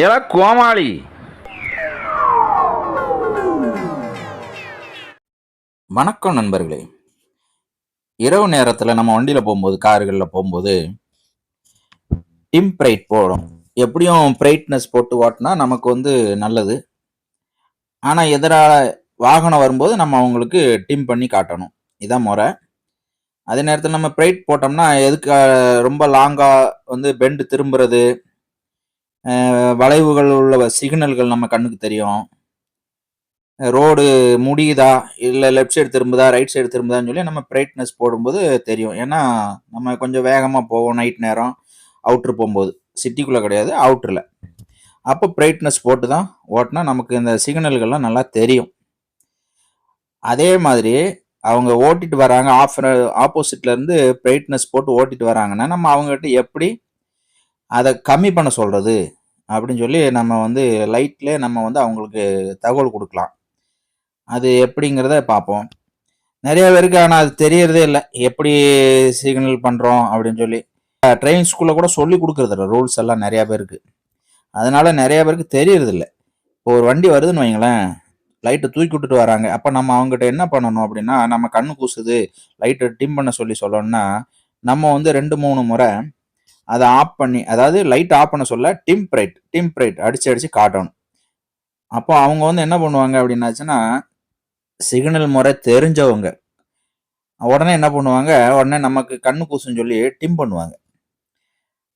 ஏல கோமாளி? வணக்கம் நண்பர்களே. இரவு நேரத்தில் நம்ம வண்டியில் போகும்போது கார்களில் போகும்போது டிம் பிரைட் போடும் எப்படியும் பிரைட்னஸ் போட்டு ஓட்டினா நமக்கு வந்து நல்லது. ஆனால் எதிராக வாகனம் வரும்போது நம்ம அவங்களுக்கு டிம் பண்ணி காட்டணும். இதான் முறை. அதே நேரத்தில் நம்ம பிரைட் போட்டோம்னா எதுக்கு ரொம்ப லாங்காக வந்து பெண்டு திரும்புறது வளைவுகள் உள்ள சிக்னல்கள் நம்ம கண்ணுக்கு தெரியும். ரோடு முடியுதா? இல்லை லெஃப்ட் சைடு திரும்புதா? ரைட் சைடு திரும்புதான்னு சொல்லி நம்ம பிரைட்னஸ் போடும்போது தெரியும். ஏன்னா நம்ம கொஞ்சம் வேகமாக போவோம் நைட் நேரம் அவுட்ரு போகும்போது. சிட்டிக்குள்ளே கிடையாது அவுட்டரில் அப்போ பிரைட்னஸ் போட்டு தான் ஓட்டினா நமக்கு இந்த சிக்னல்கள்லாம் நல்லா தெரியும். அதே மாதிரி அவங்க ஓட்டிட்டு வராங்க ஆஃப் ஆப்போசிட்லேருந்து பிரைட்னஸ் போட்டு ஓட்டிட்டு வராங்கன்னா நம்ம அவங்ககிட்ட எப்படி அதை கம்மி பண்ண சொல்கிறது அப்படின்னு சொல்லி நம்ம வந்து லைட்டில் நம்ம வந்து அவங்களுக்கு தகவல் கொடுக்கலாம். அது எப்படிங்கிறத பார்ப்போம். நிறைய பேருக்கு ஆனால் அது தெரியறதே இல்லை. எப்படி சிக்னல் பண்ணுறோம் அப்படின்னு சொல்லி. ட்ரெயின் ஸ்கூலில் கூட சொல்லி கொடுக்குறதில்ல ரூல்ஸ் எல்லாம் நிறையா பேருக்கு. அதனால் நிறையா பேருக்கு தெரியறதில்ல இப்போ ஒரு வண்டி வருதுன்னு வைங்களேன். லைட்டை தூக்கி விட்டுட்டு வராங்க. அப்போ நம்ம அவங்ககிட்ட என்ன பண்ணணும் அப்படின்னா நம்ம கண்ணு கூசுது லைட்டை டிம் பண்ண சொல்லி சொல்லணும்னா நம்ம வந்து ரெண்டு மூணு முறை அதை ஆஃப் பண்ணி அதாவது லைட் ஆஃப் பண்ண சொல்ல டிம் டிம்ப்ரைட் டிம் பிரைட் அடிச்சு அடிச்சு காட்டணும். அப்போ அவங்க வந்து என்ன பண்ணுவாங்க அப்படின்னாச்சுன்னா சிக்னல் முறை தெரிஞ்சவங்க உடனே என்ன பண்ணுவாங்க? உடனே நமக்கு கண்ணு கூசுன்னு சொல்லி டிம் பண்ணுவாங்க.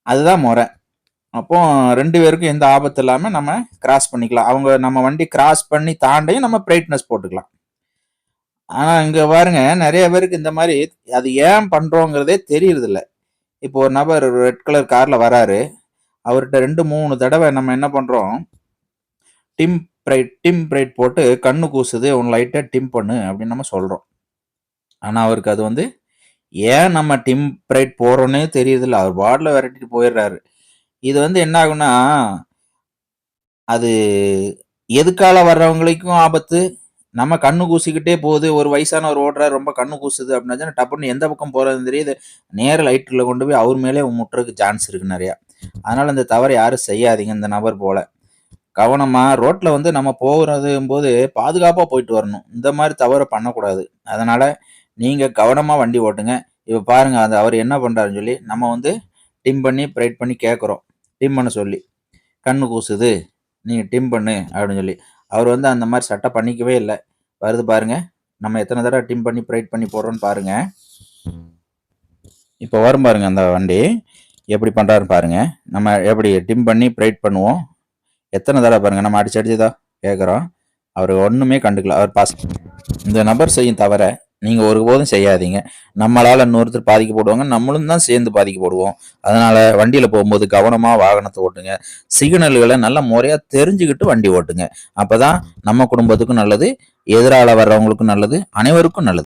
அதுதான் முறை. அப்போ ரெண்டு பேருக்கும் எந்த ஆபத்து இல்லாமல் நம்ம கிராஸ் பண்ணிக்கலாம். அவங்க நம்ம வண்டி கிராஸ் பண்ணி தாண்டையும் நம்ம பிரைட்னஸ் போட்டுக்கலாம். ஆனால் இங்கே பாருங்க நிறைய பேருக்கு இந்த மாதிரி அது ஏன் பண்ணுறோங்கிறதே தெரியறதில்ல. இப்போ ஒரு நபர் ரெட் கலர் காரில் வராரு. அவர்கிட்ட ரெண்டு மூணு தடவை நம்ம என்ன பண்ணுறோம் டிம் பிரைட் டிம் பிரைட் போட்டு கண்ணு கூசுது உன் லைட்டாக டிம் பண்ணு அப்படின்னு நம்ம சொல்கிறோம் ஆனால் அவருக்கு அது வந்து ஏன் நம்ம டிம் பிரைட் போகிறோன்னே தெரியுதில்ல அவர் பாட்டில் விரட்டிட்டு போயிடுறாரு. இது வந்து என்னாகும்னா அது எதுக்கால வர்றவங்களுக்கும் ஆபத்து? நம்ம கண்ணு கூசிக்கிட்டே போகுது. ஒரு வயசானவர் ஓடுறாரு ரொம்ப கண்ணு கூசுது அப்படின்னா டப்புன்னு எந்த பக்கம் போகிறதுன்னு தெரியுது. நேர லைட்டில் கொண்டு போய் அவர் மேலே முட்டுறதுக்கு சான்ஸ் இருக்குது நிறையா. அதனால் இந்த தவறை யாரும் செய்யாதீங்க இந்த நபர் போல. கவனமாக ரோட்டில் வந்து நம்ம போகிறதும் போது பாதுகாப்பாக போயிட்டு வரணும். இந்த மாதிரி தவறை பண்ணக்கூடாது. அதனால் நீங்கள் கவனமாக வண்டி ஓட்டுங்க. இப்போ பாருங்கள் அந்த அவர் என்ன பண்ணுறாருன்னு சொல்லி நம்ம வந்து டிம் பண்ணி ப்ரைட் பண்ணி கேட்குறோம் டிம் பண்ண சொல்லி கண்ணு கூசுது. நீங்கள் டிம் பண்ணு அப்படின்னு சொல்லி. அவர் வந்து அந்த மாதிரி சட்டை பண்ணிக்கவே இல்லை. வருது பாருங்க. நம்ம எத்தனை தடவை டிம் பண்ணி ப்ரைட் பண்ணி போடுறோம்னு பாருங்க. இப்போ வரும் பாருங்க அந்த வண்டி. எப்படி பண்ணுறாருன்னு பாருங்க. நம்ம எப்படி டிம் பண்ணி ப்ரைட் பண்ணுவோம். எத்தனை தடவை பாருங்க. நம்ம அடிச்சு அடிச்சுதான் கேட்குறோம் அவர் ஒன்றுமே கண்டுக்கல. அவர் பாஸ் இந்த நபர் செய்யும் தவிர நீங்கள் ஒருபோதும் செய்யாதீங்க. நம்மளால் இன்னொருத்தர் பாதிக்கப்படுவாங்க நம்மளும் தான் சேர்ந்து பாதிக்கப்படுவோம். அதனால் வண்டியில் போகும்போது கவனமாக வாகனத்தை ஓட்டுங்க. சிக்னல்களை நல்ல முறையாக தெரிஞ்சுக்கிட்டு வண்டி ஓட்டுங்க. அப்போ தான் நம்ம குடும்பத்துக்கும் நல்லது எதிரால் வர்றவங்களுக்கும் நல்லது அனைவருக்கும் நல்லது.